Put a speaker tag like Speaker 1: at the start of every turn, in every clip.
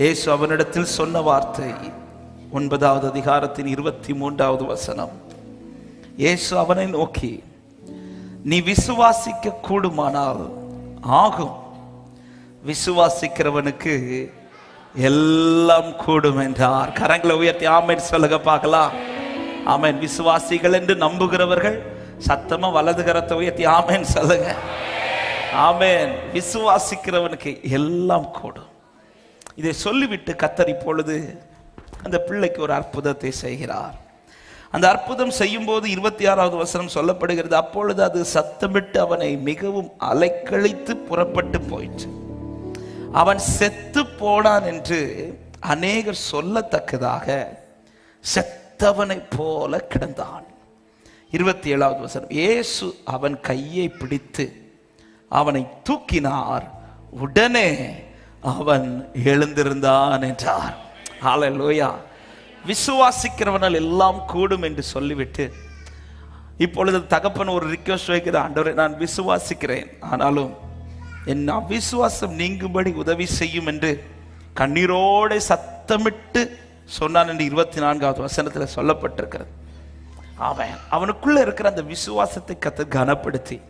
Speaker 1: இயேசு அவனிடத்தில் சொன்ன வார்த்தை ஒன்பதாவது அதிகாரத்தின் இருபத்தி மூன்றாவது வசனம். இயேசு அவனை நோக்கி நீ விசுவாசிக்க கூடுமானால் ஆகும். விசுவாசிக்கிறவனுக்கு எல்லாம் கூடும் என்றார். கரங்களை உயர்த்தி ஆமேன் சொல்லுங்க பார்க்கலாம். ஆமேன். விசுவாசிகள் என்று நம்புகிறவர்கள் சத்தமா வலது கரத்தை உயர்த்தி ஆமேன் சொல்லுங்க. ஆமேன். விசுவாசிக்கிறவனுக்கு எல்லாம் கூடும். இதை சொல்லிவிட்டு கத்தர் இப்பொழுது அந்த பிள்ளைக்கு ஒரு அற்புதத்தை செய்கிறார். அந்த அற்புதம் செய்யும் போது இருபத்தி ஆறாவது வசனம் சொல்லப்படுகிறது அப்பொழுது அது சத்தமிட்டு அவனை மிகவும் அலைக்கழித்து புறப்பட்டு போயிற்று. அவன் செத்து போனான் என்று அநேகர் சொல்லத்தக்கதாக செத்தவனைப் போல கிடந்தான். இருபத்தி ஏழாவது வசனம் இயேசு அவன் கையை பிடித்து அவனை தூக்கினார் உடனே அவன் எழுந்திருந்தான் என்றார். லோயா விசுவாசிக்கிறவனால் எல்லாம் கூடும் என்று சொல்லிவிட்டு இப்பொழுது தகப்பன் ஒரு ரிக்வஸ்ட் வைக்கிற ஆண்டவரை நான் விசுவாசிக்கிறேன். ஆனாலும் என் அவிசுவாசம் நீங்கும்படி உதவி செய்யும் என்று கண்ணீரோடு சத்தமிட்டு சொன்னான் என்று இருபத்தி நான்காவது வசனத்தில் சொல்லப்பட்டிருக்கிறது. அவன் அவனுக்குள்ள இருக்கிற அந்த விசுவாசத்தை கத்தர் கனப்படுத்தி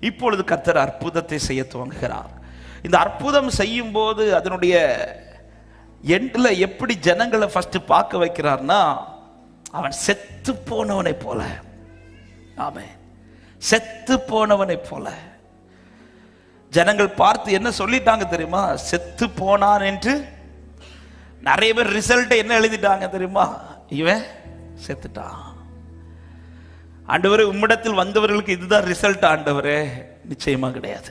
Speaker 1: இப்பொழுது கத்தர் அற்புதத்தை செய்ய துவங்குகிறார். இந்த அற்புதம் செய்யும் போது அதனுடைய எண்டில் எப்படி ஜனங்களை ஃபஸ்ட்டு பார்க்க வைக்கிறார்னா அவன் செத்து போனவனை போல. ஆமே செத்து போனவனை போல. ஜனங்கள் பார்த்து என்ன சொல்லிட்டாங்க தெரியுமா? செத்து போனான் என்று நிறைய பேர் ரிசல்ட் என்ன எழுதிட்டாங்க தெரியுமா? இவன் செத்துட்டான். ஆண்டவரே உம்மிடத்தில் வந்தவர்களுக்கு இதுதான் ரிசல்ட் ஆண்டவரே. நிச்சயமா கிடையாது.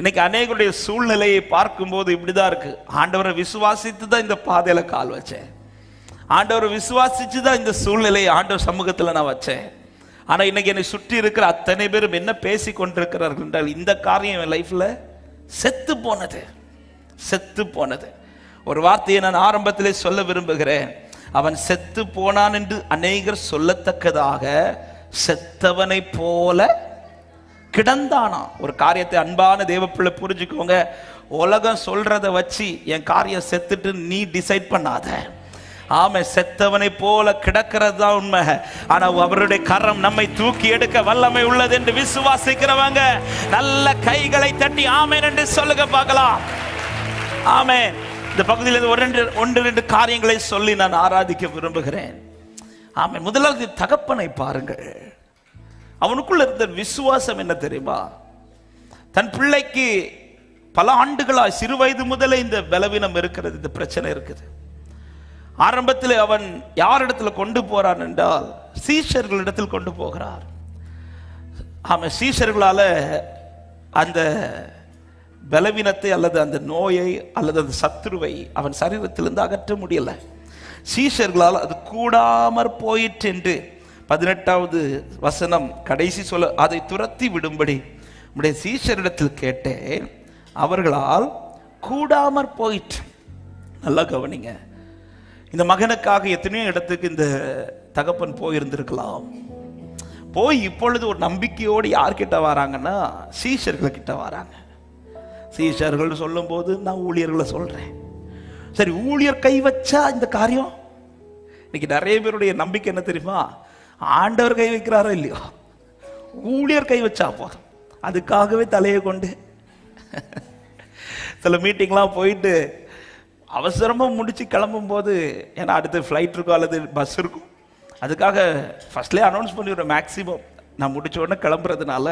Speaker 1: இன்னைக்கு அநேகருடைய சூழ்நிலையை பார்க்கும்போது இப்படிதான் இருக்கு. ஆண்டவரை விசுவாசித்து தான் இந்த பாதையில கால் வச்சேன். ஆண்டவரை விசுவாசிச்சு தான் இந்த சூழ்நிலையை ஆண்டவர் சமூகத்தில் நான் வச்சேன். ஆனா இன்னைக்கு என்னை சுற்றி இருக்கிற அத்தனை பேரும் என்ன பேசி கொண்டிருக்கிறார்கள் என்றால் இந்த காரியம் என் லைஃப்ல செத்து போனது. செத்து போனது. ஒரு வார்த்தையை நான் ஆரம்பத்திலே சொல்ல விரும்புகிறேன். அவன் செத்து போனான் என்று அநேகர் சொல்லத்தக்கதாக செத்தவனை போல கிடந்தானா? ஒரு காரியத்தை அன்பான தேவப்பிள்ளை புரிஞ்சுக்கோங்க. உலகம் சொல்றத வச்சு என் காரியம் செத்துட்டு நீ டிசைட் பண்ணாத. ஆமை செத்தவனை போல கிடக்கிறது தான் உண்மை. ஆனா அவருடைய கரம் நம்மை தூக்கி எடுக்க வல்லமை உள்ளது என்று விசுவாசிக்கிறவங்க நல்ல கைகளை தட்டி ஆமேன் என்று சொல்லுங்க பார்க்கலாம். ஆமே இந்த பகுதியில் ஒரு ரெண்டு ஒன்று ரெண்டு காரியங்களை சொல்லி நான் ஆராதிக்க விரும்புகிறேன். ஆமே முதலாவது தகப்பனை பாருங்கள். அவனுக்குள்ள இருந்த விசுவாசம் என்ன தெரியுமா? தன் பிள்ளைக்கு பல ஆண்டுகளா சிறு வயது முதலே இந்த பலவீனம் இருக்கிறது இந்த பிரச்சனை இருக்குது. ஆரம்பத்தில் அவன் யாரிடத்தில் கொண்டு போறான் என்றால் சீஷர்களிடத்தில் கொண்டு போகிறார். ஆமாம் சீஷர்களால் அந்த பலவீனத்தை அல்லது அந்த நோயை அல்லது அந்த சத்துருவை அவன் சரீரத்திலிருந்து அகற்ற முடியலை. சீஷர்களால் அது கூடாமற் போயிற்று என்று பதினெட்டாவது வசனம் கடைசி சொல்ல அதை துரத்தி விடும்படி. உடைய சீஷரிடத்தில் கேட்டேன் அவர்களால் கூடாமற் போயிற்று. நல்லா கவனிங்க. இந்த மகனுக்காக எத்தனையோ இடத்துக்கு இந்த தகப்பன் போயிருந்திருக்கலாம். போய் இப்பொழுது ஒரு நம்பிக்கையோடு யார்கிட்ட வராங்கன்னா சீஷர்கள் கிட்ட வராங்க. சீஷர்கள் சொல்லும்போது நான் ஊழியர்களை சொல்கிறேன் சரி ஊழியர் கை வச்சா இந்த காரியம்? இன்னைக்கு நிறைய பேருடைய நம்பிக்கை என்ன தெரியுமா? ஆண்டவர் கை வைக்கிறாரோ இல்லையோ? ஊழியர் கை வச்சா போதும். அதுக்காகவே தலையை கொண்டு சில மீட்டிங்லாம் போயிட்டு அவசரமாக முடிச்சு கிளம்பும் போது ஏன்னா அடுத்து ஃப்ளைட் இருக்கும் அல்லது பஸ் இருக்கும் அதுக்காக ஃபர்ஸ்ட்லேயே அனௌன்ஸ் பண்ணிடுறோம் மேக்ஸிமம் நான் முடிச்ச உடனே கிளம்புறதுனால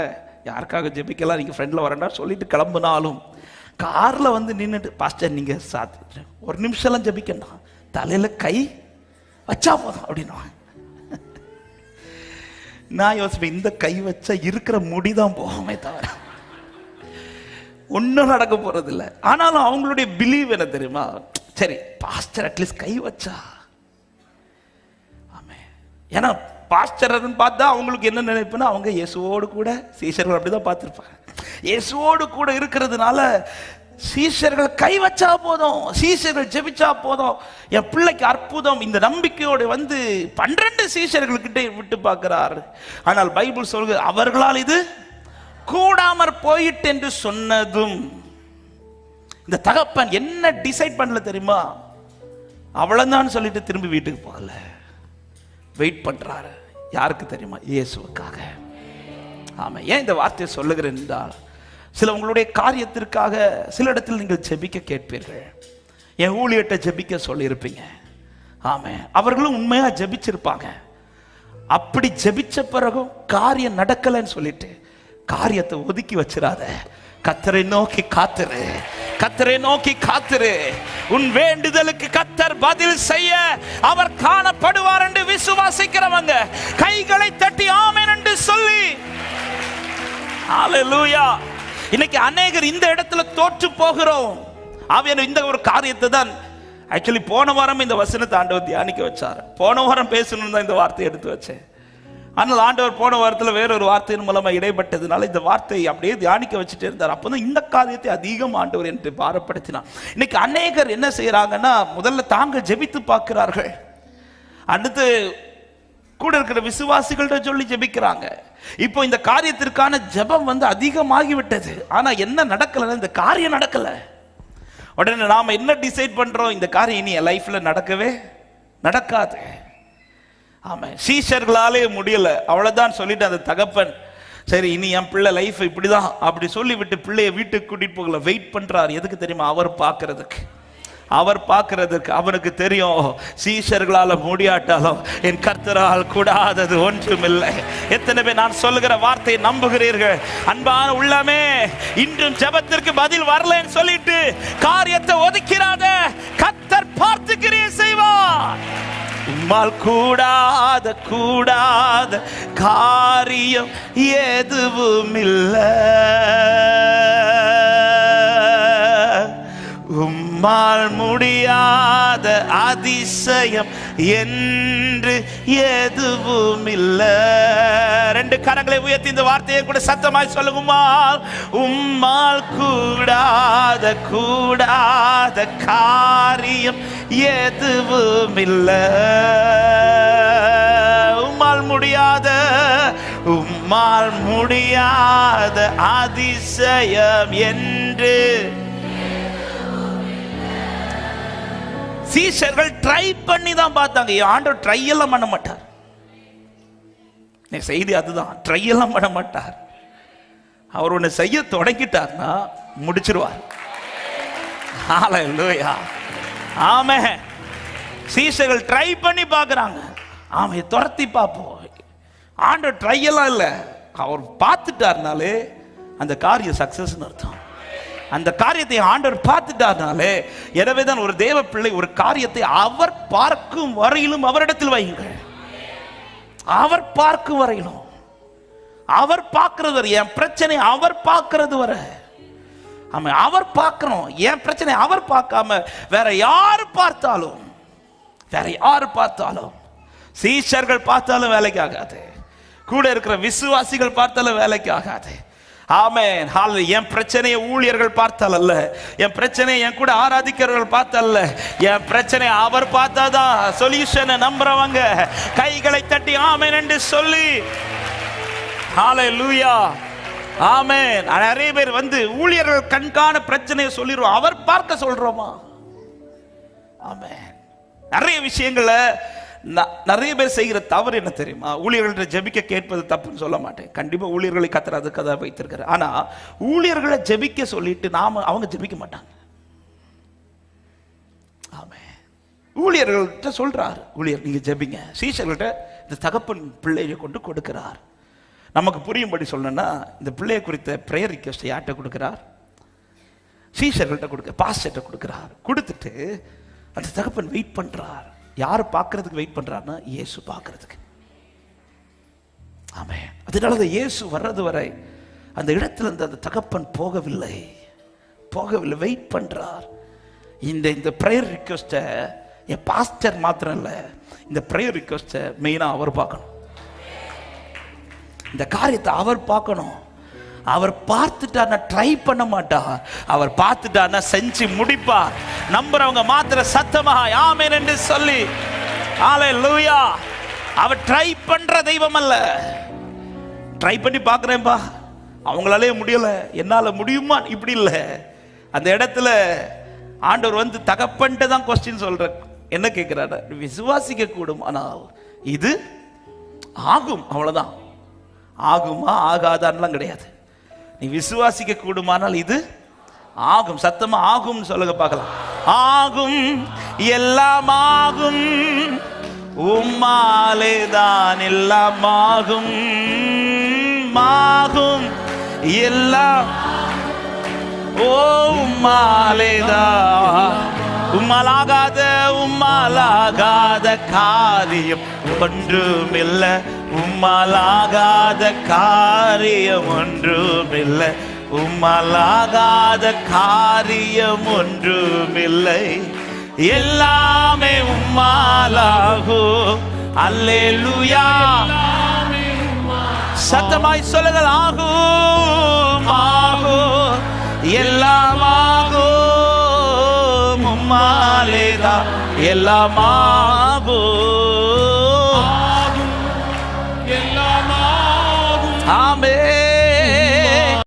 Speaker 1: யாருக்காக ஜெபிக்கலாம்? நீங்கள் ஃப்ரெண்டில் வரேன்டா சொல்லிட்டு கிளம்புனாலும் காரில் வந்து நின்றுட்டு பாஸ்டர் நீங்கள் சாத்து ஒரு நிமிஷம்லாம் ஜெபிக்கணும் தலையில் கை வச்சா போதும் அப்படின்னா நான் யோசிப்பேன் இந்த கை வச்சா இருக்கிற முடி தான் போகுமே தவிர. ஒன்றும் நடக்க போறது இல்லை ஆனாலும் அவங்களுடைய பிலீவ் என்ன தெரியுமா? சரி பாஸ்டர் அட்லீஸ்ட் கை வச்சா. ஆமே ஏன்னா பாஸ்டர்னு பார்த்தா அவங்களுக்கு என்ன நினைப்புன்னா அவங்க இயேசுவோடு கூட சீசர்கள் அப்படிதான் பார்த்துருப்பாங்க. இயேசுவோடு கூட இருக்கிறதுனால சீசர்கள் கை வச்சா போதும் சீசர்கள் ஜெபிச்சா போதும். என் பிள்ளைக்கு அற்புதம். இந்த நம்பிக்கையோடு வந்து பன்னிரண்டு சீசர்கள்கிட்ட விட்டு பார்க்கிறார். ஆனால் பைபிள் சொல்கிறது அவர்களால் இது கூடாமற் போயிட்டு என்று சொன்னதும். இந்த தகப்பன் என்ன டிசைட் பண்ணல தெரியுமா? அவ்வளவுதான் சொல்லிட்டு திரும்பி வீட்டுக்கு போகல. வெயிட் பண்றாரு. யாருக்கு தெரியுமா? இயேசுவுக்காக. ஆமா ஏன் இந்த வார்த்தையை சொல்லுகிறேன் என்றால் சில உங்களுடைய காரியத்திற்காக சில இடத்தில் நீங்கள் ஜெபிக்க கேட்பீர்கள். என் ஊழியர்கிட்ட ஜெபிக்க சொல்லியிருப்பீங்க. ஆமாம் அவர்களும் உண்மையாக ஜெபிச்சிருப்பாங்க. அப்படி ஜெபிச்ச பிறகும் காரியம் நடக்கலைன்னு சொல்லிட்டு காரியத்தை ஒதுக்கி வச்சிடாத கத்தரை நோக்கி காத்துரு. கத்தரை நோக்கி காத்துரு. உன் வேண்டுதலுக்கு கத்தர் பதில் செய்ய அவர் காணப்படுவார் என்று விசுவாசிக்கிறவங்க கைகளை தட்டி ஆமேன் என்று சொல்லி. Hallelujah. இன்னைக்கு அநேகர் இந்த இடத்துல தோற்று போகிறோம். ஆவியான இந்த ஒரு காரியத்தை தான் ஆக்சுவலி போன வாரம் இந்த வசனத்தை ஆண்டவர் தியானிக்க வச்சார். போன வாரம் பேசணும்னு தான் இந்த வார்த்தையை எடுத்து வச்சேன். ஆனால் ஆண்டவர் போன வாரத்தில் வேறொரு வார்த்தையின் மூலமாக இடைப்பட்டதுனால இந்த வார்த்தையை அப்படியே தியானிக்க வச்சுட்டே இருந்தார். அப்போதான் இந்த காரியத்தை அதிகம் ஆண்டவர் என்று பாரப்படுத்தினார். இன்னைக்கு அநேகர் என்ன செய்கிறாங்கன்னா முதல்ல தாங்க ஜெபித்து பார்க்கிறார்கள். அடுத்து கூட இருக்கிற விசுவாசிகள்கிட்ட சொல்லி ஜெபிக்கிறாங்க. இப்போ இந்த காரியத்திற்கான ஜெபம் வந்து அதிகமாகி விட்டது ஆனா என்ன நடக்கல இந்த காரியம் நடக்கல. உடனே நாம என்ன டிசைட் பண்றோம்? இந்த காரியம் இனி என் லைஃப்ல நடக்கவே நடக்காது. ஆமா சீஷர்களாலே முடியல. அவ்வளவுதான் சொல்லிட்டு அந்த தகப்பன் சரி இனி என் பிள்ளை லைஃப் இப்படிதான். அப்படி சொல்லிவிட்டு பிள்ளையை பிள்ளைய வீட்டுக்கு கூட்டிட்டு போகல. வெயிட் பண்றாரு. எதுக்கு தெரியுமா? அவர் பார்க்கறதுக்கு. அவர் பார்க்கறதுக்கு அவனுக்கு தெரியும். சீஷர்களால முடியாட்டாலும் என் கர்த்தரால் கூடாதது ஒன்றுமில்லை. எத்தனை பேர் நான் சொல்லுகிற வார்த்தையை நம்புகிறீர்கள்? அன்பான உள்ளமே இன்றும் ஜெபத்திற்கு பதில் வரலன்னு சொல்லிட்டு காரியத்தை ஒதுக்கிறாத கர்த்தர் பார்த்துக்கிறே செய்வார். உம்மால் கூடாத கூடாத காரியம் எதுவும் இல்லை உம்மால் முடியாத அதிசயம் என்று எதுவும் இல்லை ரெண்டு கரங்களை உயர்த்தி இந்த வார்த்தையை கூட சத்தமாய் சொல்லுங்க உம்மால் உம்மால் கூடாத கூடாத காரியம் எதுவும் இல்லை உம்மால் முடியாத உம்மால் முடியாத அதிசயம் என்று சீஷர்கள் ட்ரை பண்ணி தான் பார்த்தாங்க ஆண்டவர் ட்ரை எல்லாம் பண்ண மாட்டார். செய்தி அதுதான். ட்ரை எல்லாம் பண்ண மாட்டார். அவர் ஒன்று செய்ய தொடங்கிட்டார்னா முடிச்சிருவார். ஹalleluya ஆமே சீஷர்கள் ட்ரை பண்ணி பார்க்குறாங்க. ஆமே துரத்தி பார்ப்போம். ஆண்டவர் ட்ரை எல்லாம் இல்லை. அவர் பார்த்துட்டாருனாலே அந்த காரியம் சக்சஸ்னு அர்த்தம். அந்த காரியத்தை ஆண்டவர் பார்த்துட்டார்னாலே எனவே தான் ஒரு தேவ பிள்ளை ஒரு காரியத்தை அவர் பார்க்கும் வரையிலும் அவரிடத்தில் வையுங்கள். அவர் பார்க்கும் வரையிலும். அவர் பார்க்கிறது வரை என் பிரச்சனை அவர் பார்க்கறது வரை. ஆமா அவர் பார்க்கணும். என் பிரச்சனை அவர் பார்க்காம வேற யார் பார்த்தாலும் வேற யார் பார்த்தாலும் சீஷர்கள் பார்த்தாலும் வேலைக்கு ஆகாது. கூட இருக்கிற விசுவாசிகள் பார்த்தாலும் வேலைக்கு ஆகாது. ஆமேன். ஹால என் பிரச்சனையை ஊழியர்கள் பார்த்தால் அல்ல என் பிரச்சனையை என் கூட ஆராதிக்கிறவர்கள் பார்த்தல்ல என் பிரச்சனை அவர் பார்த்தாதான் சொல்யூஷனை நம்புறவங்க கைகளை தட்டி ஆமேன் என்று சொல்லி. ஹாலே லூயா ஆமேன். நிறைய பேர் வந்து ஊழியர்கள் கண்காண பிரச்சனையை சொல்லிடுவோம் அவர் பார்க்க சொல்றோமா? ஆமேன். நிறைய விஷயங்கள நிறைய பேர் செய்கிற தவறு என்ன தெரியுமா? ஊழியர்கள்ட்ட ஜெபிக்க கேட்பது தப்புன்னு சொல்ல மாட்டேன். கண்டிப்பாக ஊழியர்களை கத்துற அதுக்கு தான் வைத்திருக்காரு ஆனால் ஊழியர்களை ஜெபிக்க சொல்லிட்டு நாம அவங்க ஜெபிக்க மாட்டாங்க. ஆமே ஊழியர்கள்ட்ட சொல்கிறார் ஊழியர் நீங்கள் ஜெபிங்க. சீசர்கள்ட்ட இந்த தகப்பன் பிள்ளையை கொண்டு கொடுக்கிறார். நமக்கு புரியும்படி சொல்லணும்னா இந்த பிள்ளையை குறித்த ப்ரேயர் ரிக்வெஸ்ட் யார்கிட்ட கொடுக்கிறார்? சீசர்கள்ட்ட கொடுக்க பாஸ்டர்கிட்ட கொடுக்கிறார். கொடுத்துட்டு அந்த தகப்பன் வெயிட் பண்ணுறார் யார் பார்க்கறதுக்கு வெயிட் பண்ணுறான்னா இயேசு பார்க்கறதுக்கு. ஆமே அதனால அந்த இயேசு வர்றது வரை அந்த இடத்துல இருந்து அந்த தகப்பன் போகவில்லை. போகவில்லை வெயிட் பண்ணுறார் இந்த இந்த ப்ரேயர் ரிக்வெஸ்ட்டை என் பாஸ்டர் மாத்திரம் இல்லை இந்த ப்ரேயர் ரிக்வெஸ்ட்டை மெயினாக அவர் பார்க்கணும். இந்த காரியத்தை அவர் பார்க்கணும். அவர் பார்த்துட்டார்னா ட்ரை பண்ண மாட்டா. அவர் பார்த்துட்டார்னா செஞ்சு முடிப்பார் நம்புறவங்க மாத்திர சத்தமா ஆமென் என்று சொல்லி ஆலே லூயா அவர் ட்ரை பண்ற தெய்வம் அல்ல. ட்ரை பண்ணி பார்க்குறேன்பா. அவங்களாலே முடியல. என்னால் முடியுமா? இப்படி இல்லை. அந்த இடத்துல ஆண்டவர் வந்து தகப்பன்ட்டு தான் கொஸ்டின் சொல்ற என்ன கேட்குறாரு விசுவாசிக்க கூடும் ஆனால் இது ஆகும். அவ்வளோதான் ஆகுமா? ஆகாதான்லாம் கிடையாது. நீ விசுவாசிக்க கூடுமானால் இது ஆகும் சத்தமா ஆகும்னு சொல்லுங்க பார்க்கலாம். ஆகும் எல்லாம் ஆகும் உம்மாலே தான் எல்லாம் ஆகும் ஆகும் எல்லாம் ஓ உம்மாலேதா உம்மாலாகாத உம்மாலாகாத காரியம் ஒன்றுமில்ல. உம்மாலாகாத காரியம் ஒன்றுமில்ல. உம்மாலாகாத காரியம் ஒன்றுமில்லை. எல்லாமே உம்மாலாகும். அல்லேலூயா. சத்தமாய் சொல்லுங்கள் ஆகும் ஆகும். எல்லாம்
Speaker 2: எல்லாமாகும்